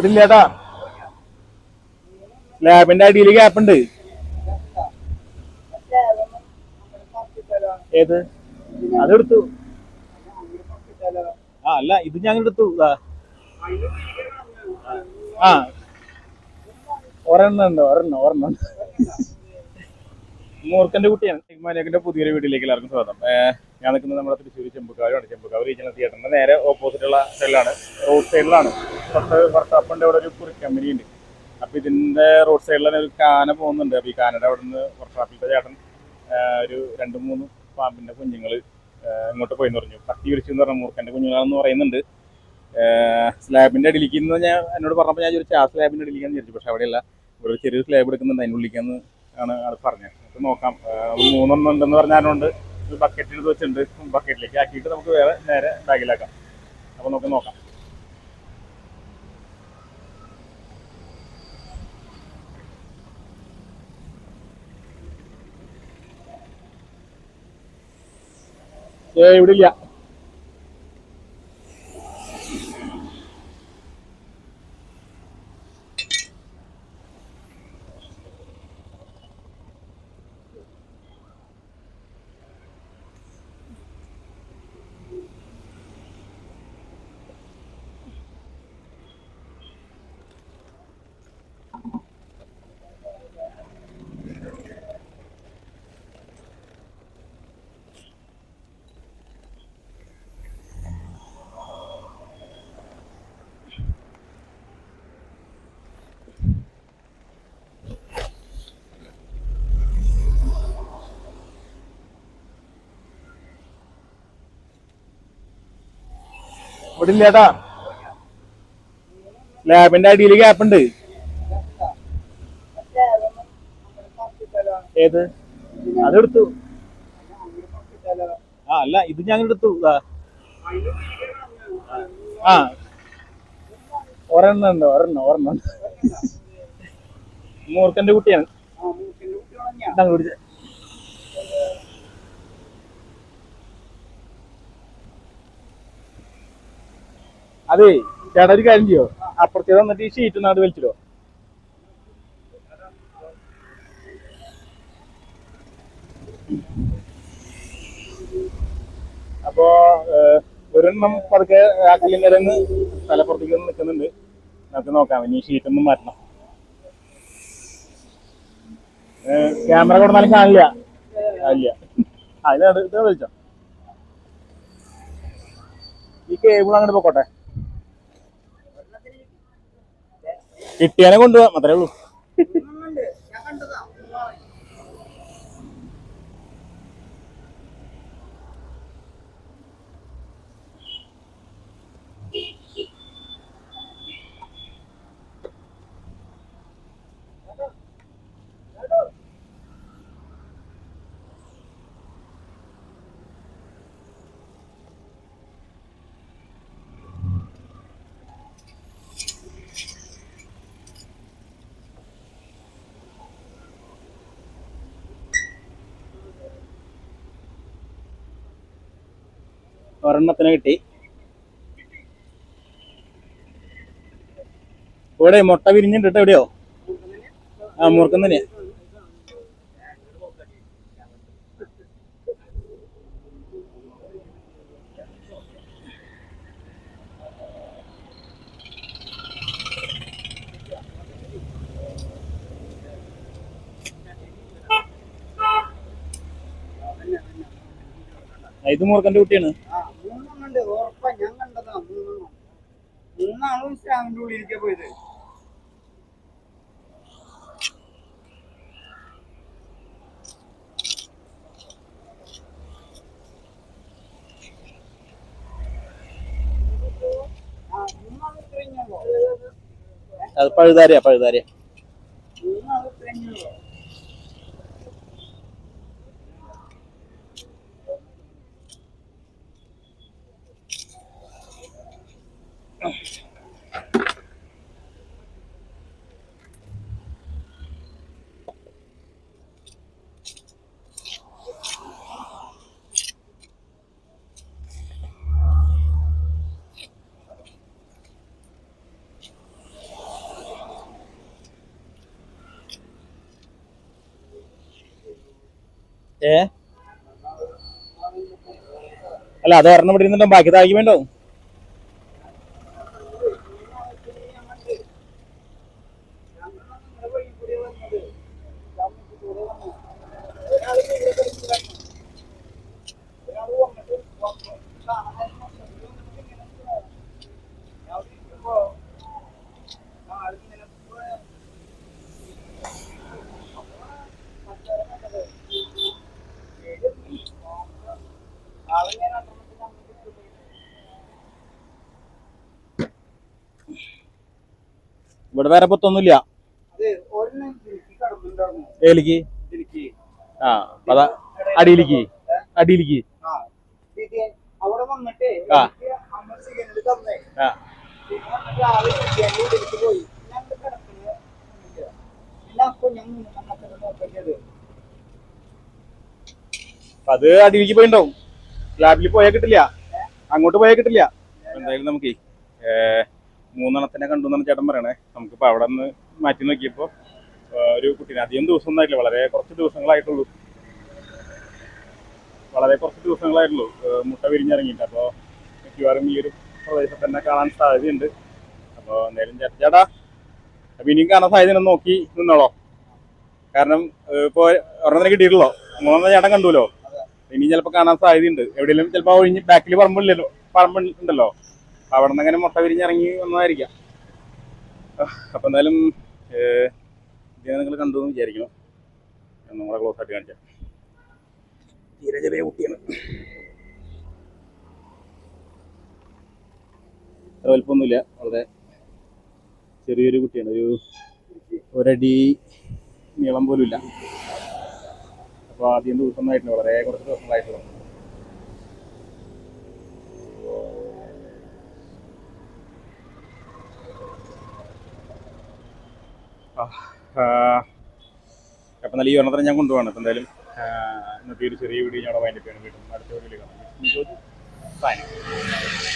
ഇവിടെ ഇല്ലാട്ടാ ലാബിന്റെ അടിയിൽ ഗ്യാപ്പ് ഉണ്ട്. ഏത്? അതെടുത്തു. ആ അല്ല ഇത് ഞാൻ എടുത്തു ആ. ഒരെണ്ണുണ്ട് ഒരെണ്ണം ഒരെണ്ണം. മൂർക്കന്റെ കുട്ടിയാണ്. ഹിമാലയത്തിന്റെ പുതിയൊരു വീട്ടിലേക്ക് എല്ലാവർക്കും സ്വാഗതം. ഞാൻ നിൽക്കുന്നത് നമ്മുടെ തൃശ്ശൂർ ചെമ്പുക്കാവാണ് ചെമ്പുക്കാവ് റീജിയണൽ തിയേറ്ററിന്റെ നേരെ ഓപ്പോസിറ്റ് ഉള്ള സൈഡിലാണ് റോഡ് സൈഡിലാണ് വർഷാപ്പിന്റെ അവിടെ ഒരു കുറി കമ്പനി ഉണ്ട്. അപ്പൊ ഇതിന്റെ റോഡ് സൈഡിൽ തന്നെ ഒരു കാന പോകുന്നുണ്ട്. അപ്പൊ ഈ കാനയുടെ അവിടെ നിന്ന് വർഷാപ്പിലത്തെ ചേട്ടൻ ഒരു രണ്ട് മൂന്ന് പാമ്പിന്റെ കുഞ്ഞുങ്ങൾ ഇങ്ങോട്ട് പോയി പറഞ്ഞു. പട്ടി വിളിച്ചു എന്ന് പറഞ്ഞ മൂർഖന്റെ കുഞ്ഞുങ്ങളാണെന്ന് പറയുന്നുണ്ട്. സ്ലാബിന്റെ അടിയിലേക്ക് ഞാൻ എന്നോട് പറഞ്ഞപ്പോൾ ഞാൻ ചോദിച്ചു ആ സ്ലാബിന്റെ അടിയിലേക്കാന്ന് വിചാരിച്ചു. പക്ഷെ അവിടെയല്ല. ഒരു ചെറിയ സ്ലാബ് എടുക്കുന്നുണ്ട്. അതിന്റെ ഉള്ളിലേക്കാന്ന് ആണ് ആൾ പറഞ്ഞത്. നമുക്ക് നോക്കാം. മൂന്നെണ്ണം ഉണ്ടെന്ന് പറഞ്ഞാലുണ്ട് ഒരു ബക്കറ്റിൽ എടുത്ത് വെച്ചിട്ടുണ്ട്. ബക്കറ്റിലേക്ക് ആക്കിയിട്ട് നമുക്ക് വേറെ നേരെ ബാഗിലാക്കാം അപ്പോൾ നമുക്ക് നോക്കാം. ഏ ഇവിടെ ഇല്ല. ഇവിടെ ഇല്ലാട്ടാ ലാബിന്റെ അടിയിൽ ഗ്യാപ്പ് ഉണ്ട്. ഏത്? അതെടുത്തു. ആ അല്ല ഇത് ഞാൻ എടുത്തു. ആ. ഒരെണ്ണം ഉണ്ട് ഒരെണ്ണം ഒരെണ്ണം. മൂർഖന്റെ കുട്ടിയാണ്. ഞങ്ങൾ പിടിച്ചേ. അതെ ചേട്ടാ ഒരു കാര്യം ചെയ്യോ? അപ്പുറത്തേ വന്നിട്ട് ഈ ഷീറ്റ് നാട് വലിച്ചിടോ. അപ്പോ ഒരെണ്ണം പതുക്കെ ആ കല്ലിങ്ങരന്ന് തലപ്പുറത്തേക്ക് നിൽക്കുന്നുണ്ട്. നമുക്ക് നോക്കാം ഇനി ഷീറ്റ് ഒന്നും മാറ്റണം. ക്യാമറ കൊടുത്താലും കാണില്ല. അല്ല ഇല്ല വിളിച്ചോ ഈ കേബിൾ അങ്ങോട്ട് പോക്കോട്ടെ. കിട്ടിയാനെ കൊണ്ടുപോകാം അത്രേ ഉള്ളൂ. ഒരെണ്ണത്തിന് കിട്ടി. ഇവിടെ മുട്ട വിരിഞ്ഞിട്ടിട്ട് എവിടെയോ? ആ മുറുക്കുന്നതിന്. ഇത് മുറുക്കന്റെ കുട്ടിയാണ്. ആളും സ്റ്റാമ്പിന്റെ ഉള്ളിലേക്ക് പോയത് അത് പഴുതാരിയാ പഴുതാരിയാ Oh. ഏ? അല്ല അത് ഒരെണ്ണം ഇവിടെ ഇരുന്നിട്ടും ബാക്കി താഴേക്ക് ഇവിടെ വേറെ പൊത്തൊന്നുമില്ല. ഏലിക്ക്. ആ അതാ അടിയിലേക്ക്. അടിയിലേക്ക്. ആ. ആ. അത് അടിയിലേക്ക് പോയിണ്ടാവും. ലാബിൽ പോയാൽ കിട്ടില്ല. അങ്ങോട്ട് പോയാൽ കിട്ടില്ല. എന്തായാലും നമുക്ക് മൂന്നെണ്ണത്തിനെ കണ്ടു എന്നാണ് ചേട്ടൻ പറയണേ. നമുക്കിപ്പോ അവിടെ നിന്ന് മാറ്റി നോക്കിയപ്പോൾ ഒരു കുട്ടീനെ അധികം ദിവസം ഒന്നായിട്ടില്ല വളരെ കുറച്ച് ദിവസങ്ങളായിട്ടുള്ളൂ. വളരെ കുറച്ച് ദിവസങ്ങളായിട്ടുള്ളൂ. മുട്ട വിരിഞ്ഞിറങ്ങിയിട്ട്. അപ്പോൾ മിക്കവാറും ഈ ഒരു പ്രദേശത്ത് തന്നെ കാണാൻ സാധ്യതയുണ്ട്. അപ്പോൾ എന്തായാലും ചേട്ടാ ചേട്ടാ അപ്പൊ ഇനിയും കാണാൻ സാധ്യത നോക്കി നിന്നോളോ. കാരണം ഇപ്പോൾ ഇപ്പൊ ഒരെണ്ണത്തിന് കിട്ടിയിട്ടുള്ളോ? മൂന്നെണ്ണം ചേട്ടൻ കണ്ടുല്ലോ. ഇനി ചിലപ്പോൾ കാണാൻ സാധ്യതയുണ്ട്. എവിടെയെങ്കിലും ചിലപ്പോൾ ഒഴിഞ്ഞ് ബാക്കിൽ പറമ്പില്ലല്ലോ പറമ്പ് ഉണ്ടല്ലോ അവിടെ നിന്ന് അങ്ങനെ മുട്ട വിരിഞ്ഞിറങ്ങി വന്നതായിരിക്കാം. അപ്പം എന്തായാലും ഇതിനെ നിങ്ങൾ കണ്ടു എന്ന് വിചാരിക്കണം നമ്മളെ ക്ലോസ് ആയിട്ട് കാണിച്ചാൽ തീരെ ചെറിയ കുട്ടിയാണ്. വലുപ്പമൊന്നുമില്ല. വളരെ ചെറിയൊരു കുട്ടിയാണ്. ഒരു ഒരടി നീളം പോലും ഇല്ല അപ്പോൾ ആദ്യം ദിവസം ആയിട്ടില്ല വളരെ കുറച്ച് ദിവസങ്ങളായിട്ടുള്ളൂ അപ്പം നല്ല ഈ ഒരെണ്ണത്തിന് ഞാൻ കൊണ്ടുപോകണം അപ്പം എന്തായാലും ഇന്നത്തെ ഒരു ചെറിയ വീഡിയോ ഞാൻ അവിടെ വൈൻഡപ്പ് ചെയ്യണം. വീണ്ടും അടുത്ത വീഡിയോയിൽ കാണാം.